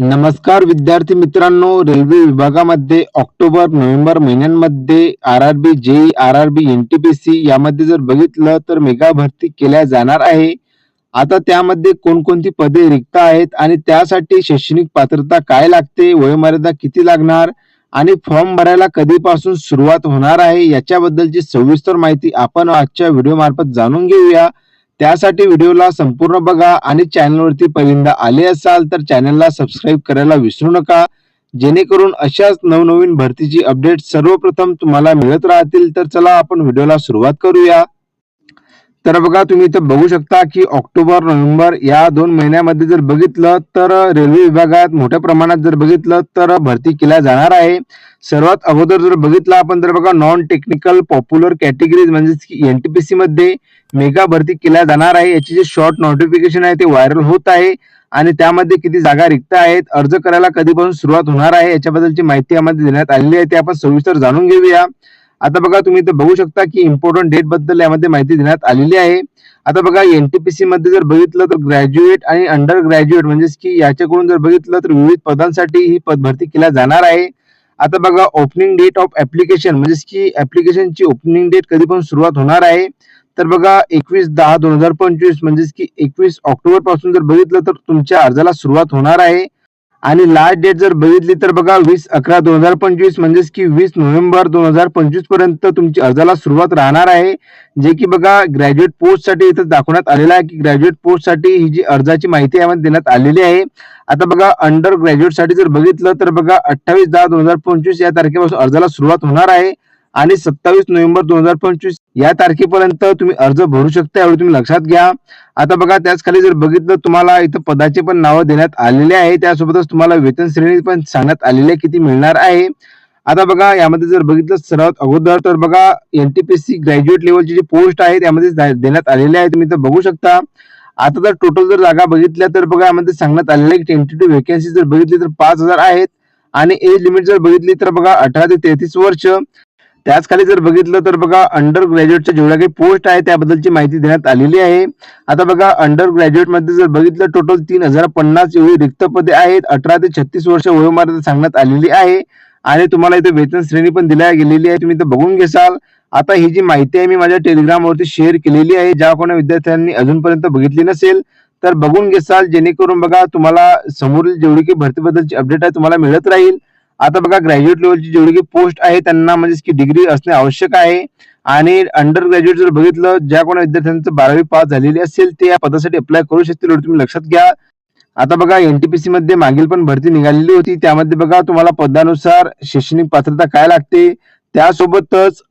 नमस्कार विद्यार्थी मित्रांनो रेल्वे विभागामध्ये ऑक्टोबर नोव्हेंबर महिन्यांमध्ये R R B JE R R B N T P C यामध्ये जर बघितलं तर मेगा भरती केल्या जाणार आहे. आता त्यामध्ये कोणकोणती पदे रिक्त आहेत आणि त्यासाठी शैक्षणिक पात्रता काय लागते वयोमर्यादा किती लागणार आणि फॉर्म भरायला कधीपासून सुरुवात होणार आहे याच्याबद्दलची सविस्तर माहिती आपण आजच्या व्हिडिओ मार्फत जाणून घेऊया. त्यासाठी व्हिडिओला संपूर्ण बघा आणि चॅनलवरती पहिल्यांदा आले असाल तर चॅनलला सबस्क्राईब करायला विसरू नका. जेणेकरून अशाच नवनवीन भरतीची अपडेट सर्वप्रथम तुम्हाला मिळत राहतील. तर चला आपण व्हिडिओला सुरुवात करूया. तर बघा तुम्ही इथं बघू शकता की ऑक्टोबर नोव्हेंबर या दोन महिन्यामध्ये जर बघितलं तर रेल्वे विभागात मोठ्या प्रमाणात जर बघितलं तर भरती केल्या जाणार आहे. सर्वात अगोदर जर बघितलं आपण तर बघा नॉन टेक्निकल पॉप्युलर कॅटेगरीज म्हणजेच की एनटीपीसी मध्ये मेगा भरती केल्या जाणार आहे. याची जे शॉर्ट नोटिफिकेशन आहे ते व्हायरल होत आहे आणि त्यामध्ये किती जागा रिक्त आहेत अर्ज करायला कधीपासून सुरुवात होणार आहे याच्याबद्दलची माहिती यामध्ये देण्यात आलेली आहे. ते आपण सविस्तर जाणून घेऊया. आता बघा तुम्ही इथं बघू शकता की इम्पॉर्टंट डेटबद्दल यामध्ये माहिती देण्यात आलेली आहे. आता बघा एनटीपीसी मध्ये जर बघितलं तर ग्रॅज्युएट आणि अंडर ग्रॅज्युएट म्हणजेच की याच्याकडून जर बघितलं तर विविध पदांसाठी ही पद भरती केल्या जाणार आहे. आता बघा ओपनिंग डेट ऑफ ऍप्लिकेशन म्हणजेच की ऍप्लिकेशनची ओपनिंग डेट कधी पण सुरुवात होणार आहे. तर बघा एकवीस दहा दोन हजार पंचवीस म्हणजेच की एकवीस ऑक्टोबरपासून जर बघितलं तर तुमच्या अर्जाला सुरुवात होणार आहे. आणि लास्ट डेट जर बघितली तर बघा वीस अकरा दोन हजार पंचवीस म्हणजेच की वीस नोव्हेंबर दोन हजार पंचवीसपर्यंत तुमची अर्जाला सुरुवात राहणार आहे. जे की बघा ग्रॅज्युएट पोस्टसाठी इथं दाखवण्यात आलेलं आहे की ग्रॅज्युएट पोस्टसाठी ही जी अर्जाची माहिती यामध्ये देण्यात आलेली आहे. आता बघा अंडर ग्रॅज्युएटसाठी जर बघितलं तर बघा अठ्ठावीस दहा दोन हजार पंचवीस या तारखेपासून अर्जाला सुरुवात होणार आहे. आणि सत्तावीस नोव्हेंबर दोन हजार पंचवीस या तारखेपर्यंत तुम्ही अर्ज भरू शकता एवढं तुम्ही लक्षात घ्या. आता बघा त्याच खाली जर बघितलं तुम्हाला इथं पदाचे पण नावं देण्यात आलेले आहे. त्यासोबतच तुम्हाला वेतन श्रेणी पण सांगण्यात आलेली आहे किती मिळणार आहे. आता बघा यामध्ये जर बघितलं सर्वात अगोदर तर बघा एनटीपीसी ग्रॅज्युएट लेवलची जी पोस्ट आहे त्यामध्ये देण्यात आलेली आहे तुम्ही इथं बघू शकता. आता जर टोटल जर जागा बघितल्या तर बघा यामध्ये सांगण्यात आलेलं आहे की टेंटेटिव्ह वेकन्सी जर बघितली तर पाच हजार आहेत. आणि एज लिमिट जर बघितली तर बघा अठरा ते तेहतीस वर्ष. त्याच खाली जर बघितलं तर बघा अंडर ग्रॅज्युएटच्या जेवढ्या काही पोस्ट आहे त्याबद्दलची माहिती देण्यात आलेली आहे. आता बघा अंडर ग्रॅज्युएटमध्ये जर बघितलं टोटल तीन हजार पन्नास एवढी रिक्त पदे आहेत. अठरा ते छत्तीस वर्ष वयोमर्यादा सांगण्यात आलेली आहे. आणि तुम्हाला इथे वेतन श्रेणी पण दिल्या गेलेली आहे. तुम्ही इथं बघून घेसाल. आता ही जी माहिती आहे मी माझ्या टेलिग्रामवरती शेअर केलेली आहे. ज्या कोणा विद्यार्थ्यांनी अजूनपर्यंत बघितली नसेल तर बघून घेसाल. जेणेकरून बघा तुम्हाला समोरील जेवढी काही भरतीबद्दलची अपडेट आहे तुम्हाला मिळत राहील. आता बघा ग्रॅज्युएट लेवलची जेवढी काही पोस्ट आहे त्यांना म्हणजे की डिग्री असणे आवश्यक आहे. आणि अंडर ग्रॅज्युएट जर बघितलं ज्या कोणा विद्यार्थ्यांचं बारावी पास झालेली असेल ते या पदासाठी अप्लाय करू शकतील तुम्ही लक्षात घ्या. आता बघा एनटीपीसी मध्ये मागील पण भरती निघालेली होती. त्यामध्ये बघा तुम्हाला पदानुसार शैक्षणिक पात्रता काय लागते? त्यासोबतच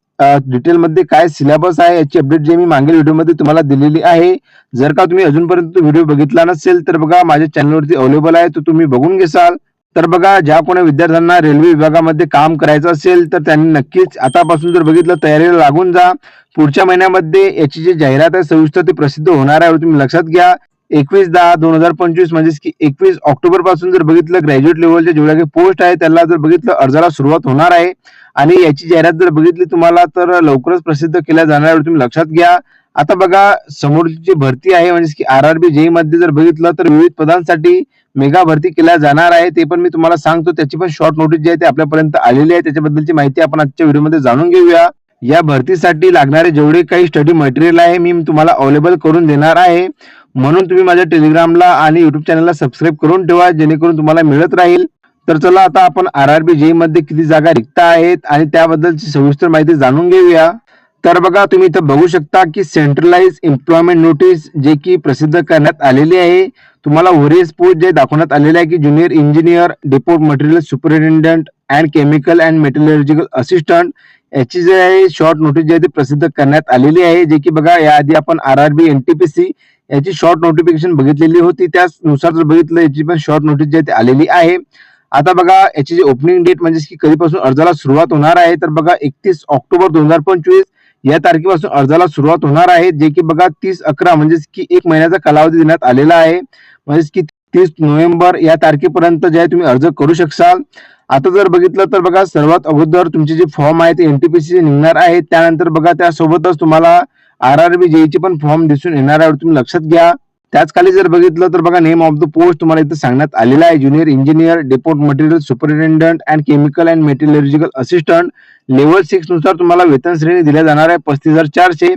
डिटेलमध्ये काय सिलेबस आहे याची अपडेट जे मी मागील व्हिडिओमध्ये तुम्हाला दिलेली आहे. जर का तुम्ही अजूनपर्यंत व्हिडिओ बघितला नसेल तर बघा माझ्या चॅनलवरती अवेलेबल आहे तो तुम्ही बघून घेसाल. तर बघा ज्या कोणा विद्यार्थ्यांना रेल्वे विभागामध्ये काम करायचं असेल तर त्यांनी नक्कीच आतापासून जर बघितलं तयारीला लागून जा. पुढच्या महिन्यामध्ये याची जी जाहिरात आहे सविस्तर ती प्रसिद्ध होणार आहे तुम्ही लक्षात घ्या. एकवीस दहा दोन हजार पंचवीस म्हणजेच की एकवीस ऑक्टोबरपासून जर बघितलं ग्रॅज्युएट लेवलचे जेवढ्या काही पोस्ट आहे त्याला जर बघितलं अर्जाला सुरुवात होणार आहे. आणि याची जाहिरात जर बघितली तुम्हाला तर लवकरच प्रसिद्ध केल्या जाणार तुम्ही लक्षात घ्या. आता बघा समोरची जी भरती आहे म्हणजे की आर आर बी जेई मध्ये जर बघितलं तर विविध पदांसाठी मेगा भरती केल्या जाणार आहे. ते पण मी तुम्हाला सांगतो. त्याची पण शॉर्ट नोटीस जी आहे ते आपल्यापर्यंत आलेली आहे. त्याच्याबद्दलची माहिती आपण आजच्या व्हिडिओमध्ये जाणून घेऊया. या भरतीसाठी लागणारे जेवढे काही स्टडी मटेरियल आहे मी तुम्हाला अवेलेबल करून देणार आहे. म्हणून तुम्ही माझ्या टेलिग्रामला आणि युट्यूब चॅनलला सबस्क्राईब करून ठेवा जेणेकरून तुम्हाला मिळत राहील. तर चला आता आपण आर आर बी जेई मध्ये किती जागा रिक्त आहेत आणि त्याबद्दलची सविस्तर माहिती जाणून घेऊया. तर बघा तुम्ही इथं बघू शकता की सेंट्रलाइज एम्प्लॉयमेंट नोटीस जे की प्रसिद्ध करण्यात आलेली आहे. तुम्हाला व्हेरियस पोस्ट जे दाखवण्यात आलेले आहे की junior engineer depot material superintendent and chemical and metallurgical assistant याची जे आहे शॉर्ट नोटीस जी आहे ती प्रसिद्ध करण्यात आलेली आहे. जे की बघा याआधी आपण आर आर बी एनटीपीसी याची शॉर्ट नोटिफिकेशन बघितलेली होती. त्यानुसार जर बघितलं याची पण शॉर्ट नोटीस जी आहे ती आलेली आहे. आता बघा याची जी ओपनिंग डेट म्हणजे की कधीपासून अर्जाला सुरुवात होणार आहे. तर बघा एकतीस ऑक्टोबर दोन हजार पंचवीस या तारखेपासून अर्जाला सुरुवात होणार आहे जे की बघा तीस अकरा म्हणजेच की एक महिन्याचा कालावधी देण्यात आलेला आहे. म्हणजेच की तीस नोव्हेंबर या तारखेपर्यंत जे आहे तुम्ही अर्ज करू शकाल आता जर बघितलं तर बघा सर्वात अगोदर तुमचे जे फॉर्म आहे ते एनटीपीसीचे निघणार आहे. त्यानंतर बघा त्यासोबतच तुम्हाला आर आर बी जेईचे पण फॉर्म दिसून येणार आहे तुम्ही लक्षात घ्या. त्याच खाली जर बघितलं तर बघा नेम ऑफ द पोस्ट तुम्हाला इथं सांगण्यात आलेला आहे. Junior engineer depot material superintendent and chemical and metallurgical assistant level सिक्सनुसार तुम्हाला वेतन श्रेणी दिल्या जाणार आहे. पस्तीस हजार चारशे.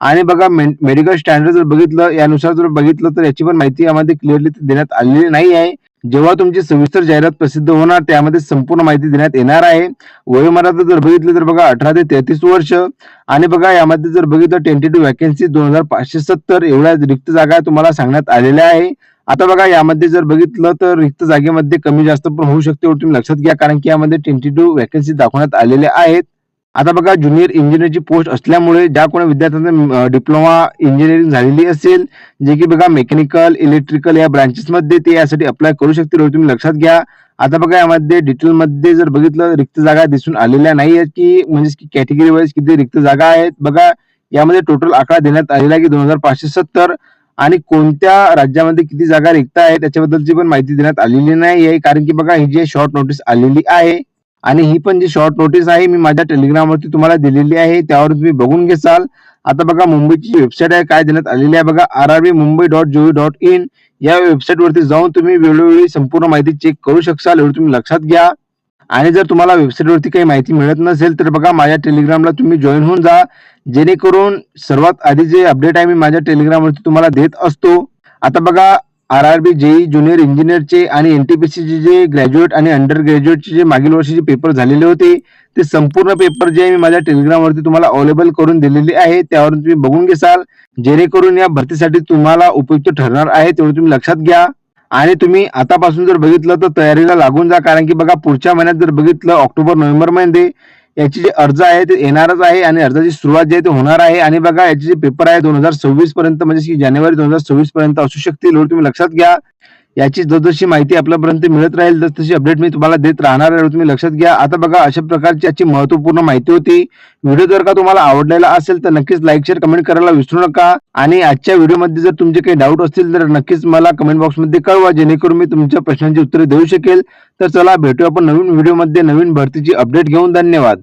आणि बघा मेडिकल स्टँडर्ड जर बघितलं यानुसार जर बघितलं तर याची पण माहिती यामध्ये क्लिअरली देण्यात आलेली नाही आहे. जेव्हा तुमची सविस्तर जाहिरात प्रसिद्ध होणार त्यामध्ये संपूर्ण माहिती देण्यात येणार आहे. वयोमर्यादा जर बघितली तर बघा अठरा ते तेहतीस वर्ष. आणि बघा यामध्ये जर बघितलं टेंटेटिव्ह वॅकन्सी दोन हजार पाचशे सत्तर एवढ्या रिक्त जागा तुम्हाला सांगण्यात आलेल्या आहे. आता बघा यामध्ये जर बघितलं तर रिक्त जागेमध्ये कमी जास्त पण होऊ शकते तुम्ही लक्षात घ्या कारण की यामध्ये टेंटेटिव्ह वॅकन्सी दाखवण्यात आलेल्या आहेत. आता बघा ज्युनियर इंजिनियरची पोस्ट असल्यामुळे ज्या कोणी विद्यार्थ्यांना डिप्लोमा इंजिनिअरिंग झालेली असेल जे की बघा मेकॅनिकल इलेक्ट्रिकल या ब्रांचेसमध्ये ते यासाठी अप्लाय करू शकतील तुम्ही लक्षात घ्या. आता बघा यामध्ये डिटेलमध्ये जर बघितलं रिक्त जागा दिसून आलेल्या नाही आहेत की म्हणजे की कॅटेगरी वाईज किती रिक्त जागा आहेत. बघा यामध्ये टोटल आकडा देण्यात आलेला आहे की दोन हजार पाचशे सत्तर आणि कोणत्या राज्यामध्ये किती जागा रिक्त आहेत त्याच्याबद्दलची पण माहिती देण्यात आलेली नाही आहे कारण की बघा ही जी शॉर्ट नोटीस आलेली आहे आणि ही पण जी शॉर्ट नोटीस आहे मी माझ्या टेलिग्रामवरती तुम्हाला दिलेली आहे त्यावर तुम्ही बघून घेसाल आता बघा मुंबईची वेबसाईट आहे काय देण्यात आलेली आहे बघा R R B Mumbai dot GO dot in या वेबसाईट वरती जाऊन तुम्ही वेळोवेळी संपूर्ण माहिती चेक करू शकाल एवढं तुम्ही लक्षात घ्या. आणि जर तुम्हाला वेबसाईट वरती काही माहिती मिळत नसेल तर बघा माझ्या टेलिग्रामला तुम्ही जॉईन होऊन जा. जेणेकरून सर्वात आधी जे अपडेट आहे मी माझ्या टेलिग्राम वरती तुम्हाला देत असतो. आता बघा R R B JE junior इंजिनियरचे आणि एन टी पी एनटीपीसीचे जे ग्रॅज्युएट आणि अंडर ग्रॅज्युएटचे जे मागील वर्षीचे पेपर झालेले होते ते संपूर्ण पेपर जे आहे मी माझ्या टेलिग्रामवरती तुम्हाला अवेलेबल करून दिलेले आहे त्यावरून तुम्ही बघून घेसाल. जेणेकरून या भरतीसाठी तुम्हाला उपयुक्त ठरणार आहे तेवढं तुम्ही लक्षात घ्या. आणि तुम्ही आतापासून जर बघितलं तर तयारीला लागून जा कारण की बघा पुढच्या महिन्यात जर बघितलं ऑक्टोबर नोव्हेंबरमध्ये याची जे अर्ज आहे ते येणारच आहे आणि अर्जाची सुरुवात जी आहे ते होणार आहे. आणि बघा याचे जे पेपर आहे दोन हजार सव्वीस पर्यंत म्हणजे जानेवारी दोन हजार सव्वीस पर्यंत असू शकतील तुम्ही लक्षात घ्या. याची जसजशी माहिती आपल्यापर्यंत मिळत राहील तस तशी अपडेट मी तुम्हाला देत राहणार आहे. तुम्ही लक्षात घ्या. आता बघा अशा प्रकारची याची महत्त्वपूर्ण माहिती होती. व्हिडिओ जर का तुम्हाला आवडलेला असेल तर नक्कीच लाईक शेअर कमेंट करायला विसरू नका. आणि आजच्या व्हिडिओमध्ये जर तुमचे काही डाऊट असतील तर नक्कीच मला कमेंट बॉक्समध्ये कळवा. जेणेकरून मी तुमच्या प्रश्नांची उत्तरे देऊ शकेल. तर चला भेटू आपण नवीन व्हिडिओमध्ये नवीन भरतीची अपडेट घेऊन धन्यवाद.